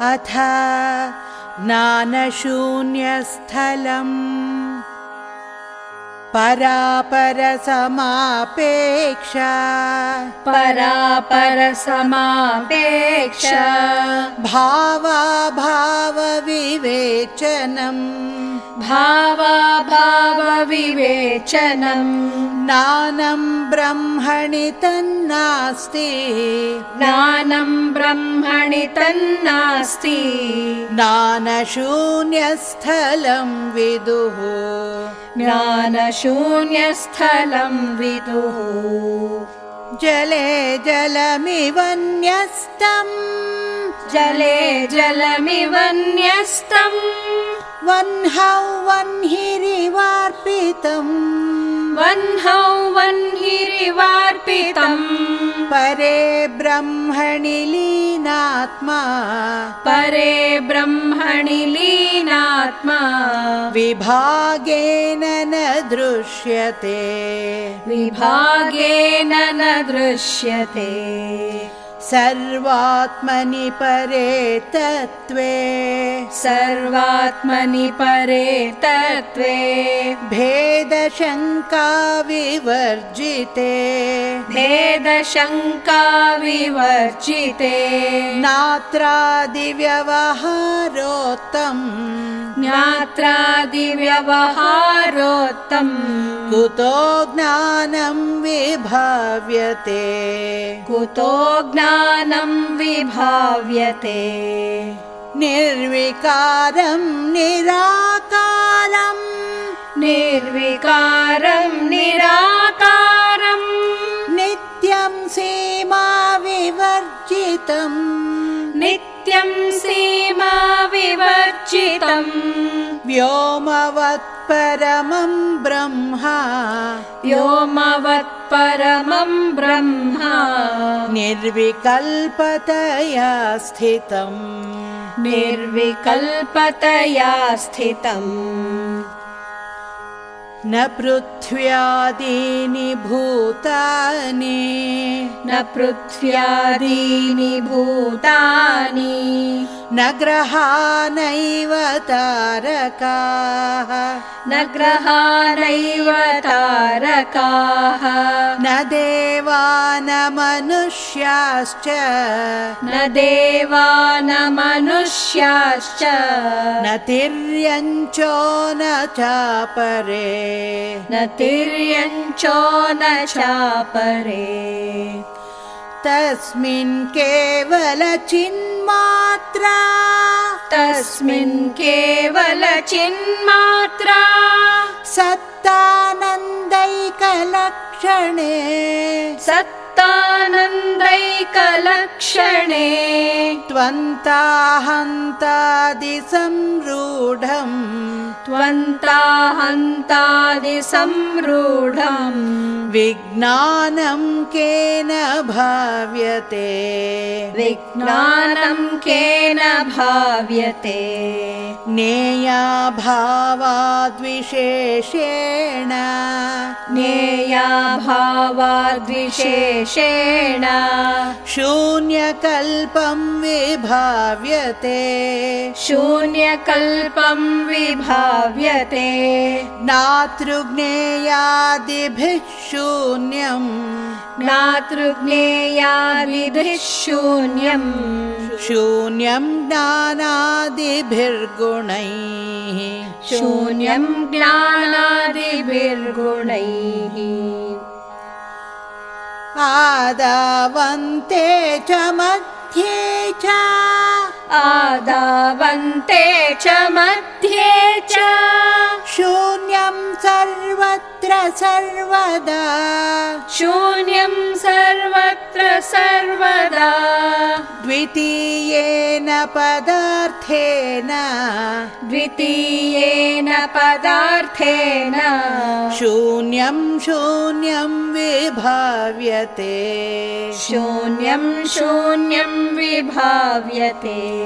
अथ ज्ञानशून्यस्थलम् परापरसमापेक्षा। परापरसमापेक्ष। भावाभावविवेचनम् भावाभावविवेचनम् ज्ञानं ब्रह्मणि तन्नास्ति। ज्ञानं ब्रह्मणि तन्नास्ति। ज्ञानशून्यस्थलं विदुः। ज्ञानशून्यस्थलं विदुः। जले जलमिव न्यस्तम्। जले जलमिव न्यस्तम् वह्नौ वह्निरिवार्पितम्। वह्नौ वह्निरिवार्पितम्। परे ब्रह्मणि लीनात्मा। परे ब्रह्मणि लीनात्मा। विभागेन न दृश्यते। विभागेन न दृश्यते सर्वात्मनि परे तत्त्वे। सर्वात्मनि परे तत्त्वे। भेदशङ्का विवर्जिते। भेदशङ्का विवर्जिते। नात्रादिव्यवहारोत्तम् ज्ञात्रादिव्यवहारोत्तम्। कुतो ज्ञानं विभाव्यते। कुतो ज्ञानं विभाव्यते। निर्विकारं निराकारम् निर्विकारं निराकारम् नित्यं सीमा विवर्जितम्। नित्यं सीमा विवर्जितम् व्योमवत्परमं ब्रह्मा। व्योमवत्परमं ब्रह्मा। निर्विकल्पतया स्थितम्। निर्विकल्पतया स्थितम्। न पृथ्व्यादीनि भूतानि। न पृथ्व्यादीनि भूतानि न ग्रहा नैव तारकाः। न ग्रहाणैव तारकाः। न देवा न मनुष्याश्च। न देवा न मनुष्याश्च। न तिर्यञ्चो न चापरे। न तिर्यञ्चो न चापरे। तस्मिन् केवलचिन्मात्रा तस्मिन् केवलचिन्मात्रा सत्तानन्दैकलक्षणे सत्तानन्दैकलक्षणे त्वन्ताहन्तादिसंरूढम् त्वन्ताहन्तादिसंरूढम् विज्ञानं केन भाव्यते। विज्ञानं केन भाव्यते। नेया भावाद्विशेषेण ज्ञेया भावाद्विशेषेण शून्यकल्पं विभाव्यते। शून्यकल्पं विभाव्यते। नातृज्ञेयादिभिः शून्यम्। ज्ञातृज्ञेयादिभिः शून्यम्। शून्यं ज्ञानादिभिर्गुणैः। शून्यं ज्ञानादिभिर्गुणैः आदावन्ते च मध्ये च। आदावन्ते च मध्ये च। शून्यं सर्वत्र सर्वदा। शून्यं सर्वत्र सर्वदा। द्वितीयेन पदार्थेन। द्वितीयेन पदार्थेन। शून्यं शून्यं विभाव्यते। शून्यं शून्यं विभाव्यते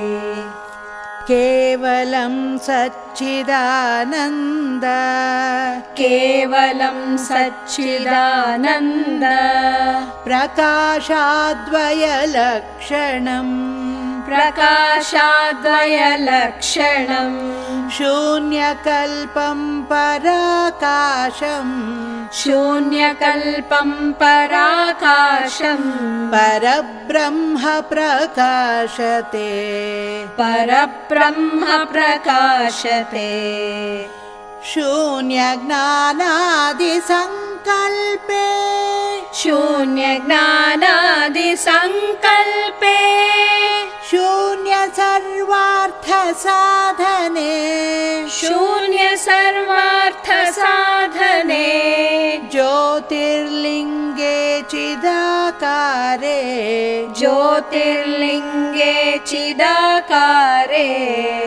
केवलं सच्चिदानन्द। केवलं सच्चिदानन्द। प्रकाशाद्वयलक्षणम् प्रकाशाद्वयलक्षणम्। शून्यकल्पं पराकाशम्। शून्यकल्पं पराकाशम्। परब्रह्म प्रकाशते। परब्रह्म प्रकाशते। शून्यज्ञानादिसङ्कल्पे। शून्यज्ञानादिसङ्कल्पे। शून्य सर्वार्थसाधने शून्य सर्वार्थसाधने ज्योतिर्लिङ्गे चिदाकारे। ज्योतिर्लिङ्गे चिदाकारे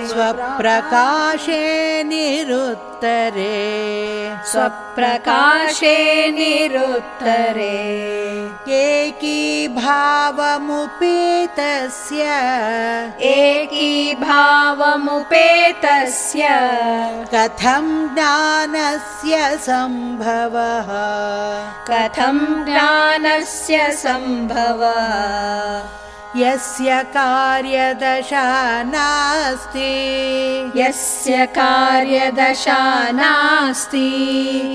स्वप्रकाशे निरुत्तरे। स्वप्रकाशे निरुत्तरे। एकीभावमुपेतस्य एकीभावमुपेतस्य कथं ज्ञानस्य सम्भवः। कथं ज्ञानस्य सम्भवः यस्य कार्यदशा नास्ति। यस्य कार्यदशा नास्ति।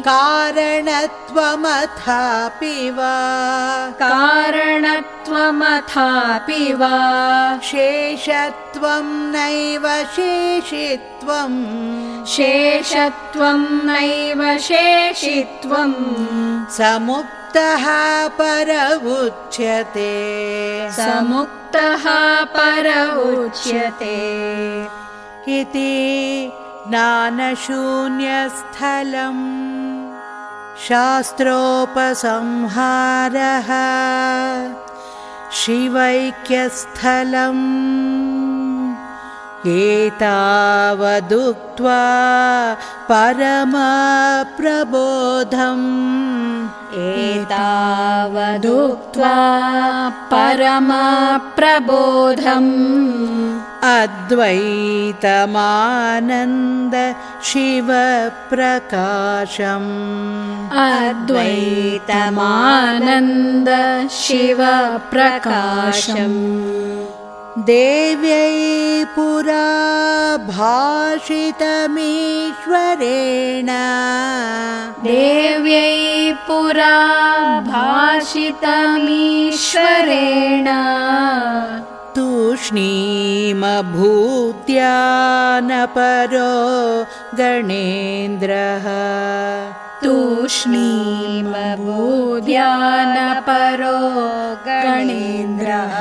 कारणत्वमथापि वा। कारणत्वमथापि वा। शेषत्वं नैव शेषित्वम् शेषत्वं नैव शेषित्वम् समुक्तः पर उच्यते समुक्तः पर उच्यते इति ज्ञानशून्यस्थलम्। शास्त्रोपसंहारः। शिवैक्यस्थलम् एतावदुक्त्वा परमप्रबोधम्। एतावदुक्त्वा परमप्रबोधम्। अद्वैतमानन्द शिवप्रकाशम्। अद्वैतमानन्द शिवप्रकाशम् देव्यै पुरा भाषितमीश्वरेण। देव्यै पुरा भाषितमीश्वरेण। तूष्णीमभूत्यानपरो गणेन्द्रः। तूष्णीमभूद्यानपरो गणेन्द्रः